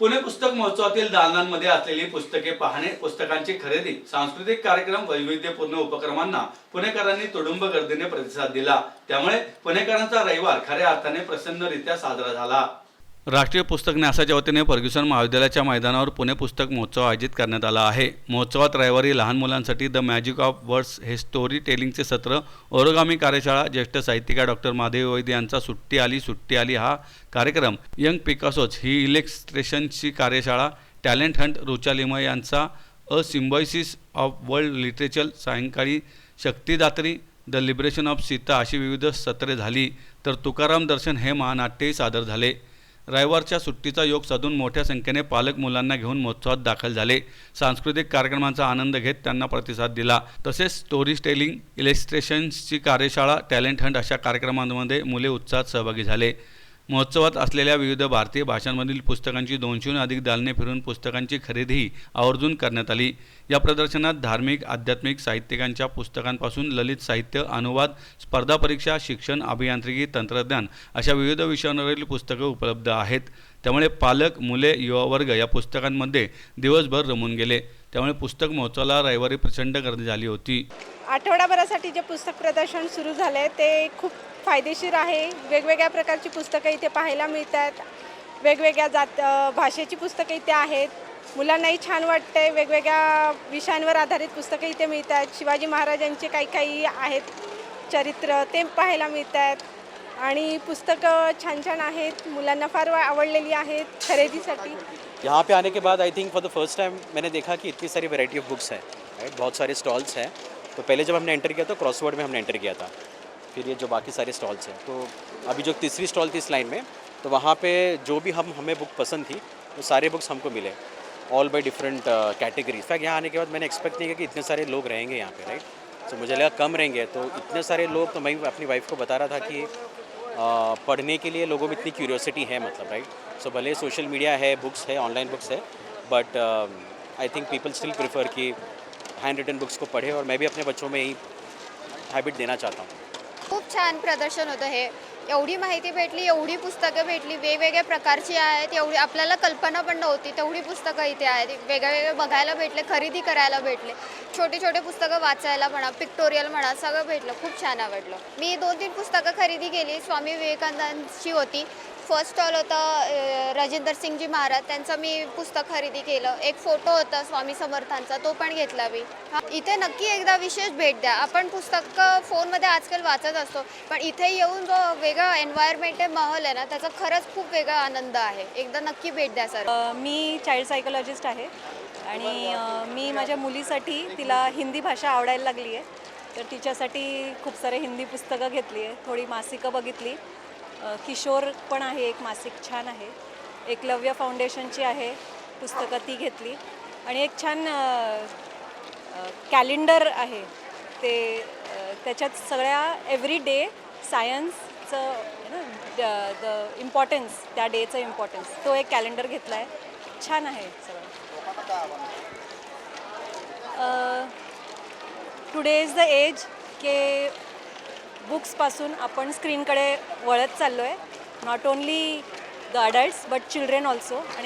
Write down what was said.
पुणे पुस्तक महोत्सवातील दालनांमध्ये असलेली पुस्तके पाहणे पुस्तकांची खरेदी सांस्कृतिक कार्यक्रम वैविध्यपूर्ण उपक्रमांना पुणेकरांनी तुडुंब गर्दीने प्रतिसाद दिला. त्यामुळे पुणेकरांचा रविवार खऱ्या अर्थाने प्रसन्नरित्या साजरा झाला. राष्ट्रीय पुस्तक न्यासाच्या वतीने फर्ग्युसन महाविद्यालयाच्या मैदानावर पुणे पुस्तक महोत्सव आयोजित करण्यात आला आहे. महोत्सवात रविवारी लहान मुलांसाठी द मॅजिक ऑफ वर्ड्स हे स्टोरी टेलिंगचे सत्र ओरोगामी कार्यशाळा ज्येष्ठ साहित्यिका डॉक्टर महादेव वैद्य यांचा सुट्टी आली सुट्टी आली हा कार्यक्रम यंग पिकासोच ही इलेक्स्ट्रेशनची कार्यशाळा टॅलेंट हंट रुचा लिमय यांचा a symbiosis of world literature सायंकाळी शक्तिदात्री द लिबरेशन ऑफ सीता अशी विविध सत्रे झाली. तर तुकाराम दर्शन हे महानाट्यही सादर झाले. रविवारच्या सुट्टीचा योग साधून मोठ्या संख्येने पालक मुलांना घेऊन महोत्सवात दाखल झाले. सांस्कृतिक कार्यक्रमांचा आनंद घेत त्यांना प्रतिसाद दिला. तसेच स्टोरी टेलिंग इलेस्ट्रेशन्सची कार्यशाळा टॅलेंट हंट अशा कार्यक्रमांमध्ये मुले उत्साहात सहभागी झाले. महोत्सवात असलेल्या विविध भारतीय भाषांमधील पुस्तकांची दोनशेहून अधिक दालने फिरून पुस्तकांची खरेदीही आवर्जून करण्यात आली. या प्रदर्शनात धार्मिक आध्यात्मिक साहित्यिकांच्या पुस्तकांपासून ललित साहित्य अनुवाद स्पर्धा परीक्षा शिक्षण अभियांत्रिकी तंत्रज्ञान अशा विविध विषयांवरील पुस्तकं उपलब्ध आहेत. त्यामुळे पालक मुले युवा वर्ग या पुस्तकांमध्ये दिवसभर रमून गेले. त्यामुळे पुस्तक महोत्सवाला रविवारी प्रचंड गर्दी झाली होती. आठवडाभरासाठी जे पुस्तक प्रदर्शन सुरू झाले ते खूप फायदेशीर आहे. वेगवेगळ्या प्रकारची पुस्तकं इथे पाहायला मिळतात. वेगवेगळ्या जात भाषेची पुस्तकं इथे आहेत. मुलांनाही छान वाटते वेगवेगळ्या विषयांवर आधारित पुस्तकं इथे मिळतात. शिवाजी महाराजांचे काही काही आहेत चरित्र ते पाहायला मिळतात. आणि पुस्तकं छान छान आहेत. मुलांना फार आवडलेली आहेत खरेदीसाठी. यहाँ पे आने के बाद I think for the first time मैंने देखा कि इतनी सारी वैरायटी ऑफ बुक्स हैं राइट बहुत सारे स्टॉल्स हैं। तो पहले जब हमने एंटर किया तो क्रॉसवर्ड में हमने एंटर किया था। फिर ये जो बाकी सारे स्टॉल्स हैं। तो अभी जो तीसरी स्टॉल थी इस लाइन में तो वहाँ पे जो भी हम हमें बुक पसंद थी वो तो सारे बुक्स हमको मिले। ऑल बाई डिफरेंट कैटेगरीज फैक्ट यहाँ आने के बाद मैंने एक्सपेक्ट नहीं किया कि इतने सारे लोग रहेंगे यहाँ पे राइट तो मुझे लगा कम रहेंगे तो इतने सारे लोग तो मैं अपनी वाइफ को बता रहा था कि अ, पढ़ने के लिए लोगों में इतनी क्यूरियोसिटी है मतलब राइट सो so, भले सोशल मीडिया है बुक्स है ऑनलाइन बुक्स है but I think people still prefer कि हैंड रिटन बुक्स को पढ़े और मैं भी अपने बच्चों में यही हैबिट देना चाहता हूँ। खूप छान प्रदर्शन होतं हे. एवढी माहिती भेटली एवढी पुस्तकं भेटली वेगवेगळ्या प्रकारची आहेत एवढी आपल्याला कल्पना पण नव्हती. तेवढी पुस्तकं इथे आहेत वेगळे वेगळे बघायला भेटले खरेदी करायला भेटले. छोटे छोटे पुस्तकं वाचायला म्हणा पिक्टोरियल म्हणा सगळं भेटलं. खूप छान आवडलं. मी दोन तीन पुस्तकं खरेदी केली. स्वामी विवेकानंदांची होती. फर्स्ट स्टॉल होतं राजेंद्र सिंगजी महाराज. त्यांचं मी पुस्तक खरेदी केलं. एक फोटो होता स्वामी समर्थांचा तो पण घेतला मी. इथे नक्की एकदा विशेष भेट द्या. आपण पुस्तकं फोनमध्ये आजकाल वाचत असतो पण इथे येऊन जो वेगळा एन्व्हायरमेंट आहे माहोल आहे ना त्याचा खरंच खूप वेगळा आनंद आहे. एकदा नक्की भेट द्या सर. मी चाइल्ड सायकोलॉजिस्ट आहे आणि मी माझ्या मुलीसाठी तिला हिंदी भाषा आवडायला लागली आहे तर तिच्यासाठी खूप सारे हिंदी पुस्तकं घेतली आहे थोडी मासिकं बघितली. किशोर पण आहे एक मासिक छान आहे. एकलव्य फाउंडेशनची आहे पुस्तकं ती घेतली. आणि एक छान कॅलेंडर आहे. ते त्याच्यात सगळ्या एव्हरी डे सायन्सचं द इम्पॉर्टन्स त्या डेचं इम्पॉर्टन्स तो एक कॅलेंडर घेतला आहे छान आहे सगळं. टुडे इज द एज के बुक्सपासून आपण स्क्रीनकडे वळत चाललो आहे not only the adults but children also आणि